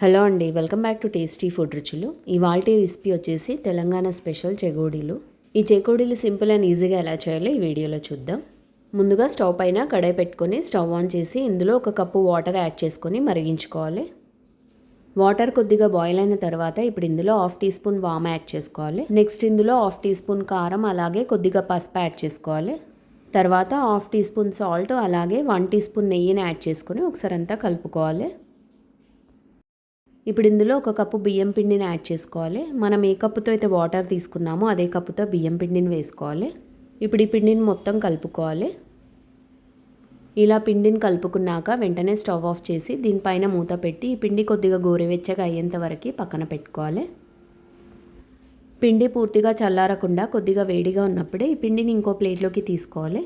Hello అండి welcome back to tasty food రుచులు. ఇవాళ రెసిపీ వచ్చేసి తెలంగాణ స్పెషల్ చెగోడీలు ఈ చెకోడీలు సింపుల్ అండ్ ఈజీగా ఎలా చేయాలో ఈ వీడియోలో చూద్దాం. ముందుగా స్టవ్ పైన కడాయి పెట్టుకొని స్టవ్ ఆన్ చేసి ఇందులో ఒక కప్పు వాటర్ యాడ్ చేసుకొని మరిగించుకోవాలి. వాటర్ కొద్దిగా బాయిల్ అయిన తర్వాత ఇప్పుడు ఇందులో హాఫ్ టీ స్పూన్ వామ్ యాడ్ చేసుకోవాలి. నెక్స్ట్ ఇందులో హాఫ్ టీ స్పూన్ కారం అలాగే కొద్దిగా పసుపు యాడ్ చేసుకోవాలి. తర్వాత హాఫ్ టీ స్పూన్ సాల్ట్ అలాగే వన్ టీ స్పూన్ నెయ్యిని యాడ్ చేసుకొని ఒకసారి అంతా కలుపుకోవాలి. ఇప్పుడు ఇందులో ఒక కప్పు బియ్యం పిండిని యాడ్ చేసుకోవాలి. మనం ఏ కప్పుతో అయితే వాటర్ తీసుకున్నామో అదే కప్పుతో బియ్యం పిండిని వేసుకోవాలి. ఇప్పుడు ఈ పిండిని మొత్తం కలుపుకోవాలి. ఇలా పిండిని కలుపుకున్నాక వెంటనే స్టవ్ ఆఫ్ చేసి దీనిపైన మూత పెట్టి ఈ పిండి కొద్దిగా గోరువెచ్చగా అయ్యేంత వరకు పక్కన పెట్టుకోవాలి. పిండి పూర్తిగా చల్లారకుండా కొద్దిగా వేడిగా ఉన్నప్పుడే ఈ పిండిని ఇంకో ప్లేట్లోకి తీసుకోవాలి.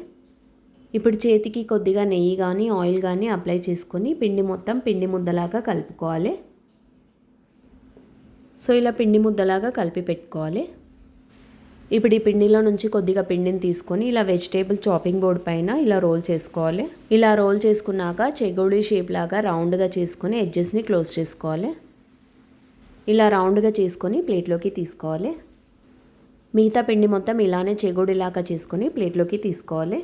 ఇప్పుడు చేతికి కొద్దిగా నెయ్యి కానీ ఆయిల్ కానీ అప్లై చేసుకొని పిండి మొత్తం పిండి ముద్దలాగా కలుపుకోవాలి. సో ఇలా పిండి ముద్దలాగా కలిపి పెట్టుకోవాలి. ఇప్పుడు ఈ పిండిలో నుంచి కొద్దిగా పిండిని తీసుకొని ఇలా వెజిటేబుల్ చాపింగ్ బోర్డ్ పైన ఇలా రోల్ చేసుకోవాలి. ఇలా రోల్ చేసుకున్నాక చెగోడి షేప్ లాగా రౌండ్గా చేసుకొని ఎడ్జెస్ని క్లోజ్ చేసుకోవాలి. ఇలా రౌండ్గా చేసుకొని ప్లేట్లోకి తీసుకోవాలి. మిగతా పిండి మొత్తం ఇలానే చెగోడిలాగా చేసుకొని ప్లేట్లోకి తీసుకోవాలి.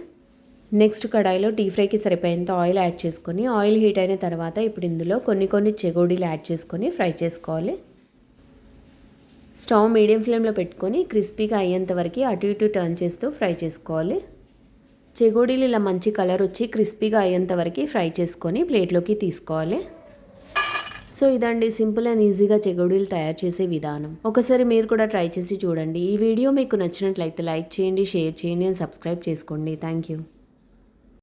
నెక్స్ట్ కడాయిలో టీ ఫ్రైకి సరిపోయేంత ఆయిల్ యాడ్ చేసుకొని ఆయిల్ హీట్ అయిన తర్వాత ఇప్పుడు ఇందులో కొన్ని కొన్ని చెగోడీలు యాడ్ చేసుకొని ఫ్రై చేసుకోవాలి. స్టవ్ మీడియం ఫ్లేమ్లో పెట్టుకొని క్రిస్పీగా అయ్యేంత వరకు అటు ఇటు టర్న్ చేస్తూ ఫ్రై చేసుకోవాలి. చెగోడీలు ఇలా మంచి కలర్ వచ్చి క్రిస్పీగా అయ్యేంత వరకు ఫ్రై చేసుకొని ప్లేట్లోకి తీసుకోవాలి. సో ఇదండి సింపుల్ అండ్ ఈజీగా చెగోడీలు తయారు చేసే విధానం. ఒకసారి మీరు కూడా ట్రై చేసి చూడండి. ఈ వీడియో మీకు నచ్చినట్లయితే లైక్ చేయండి షేర్ చేయండి అండ్ సబ్స్క్రైబ్ చేసుకోండి. Thank you.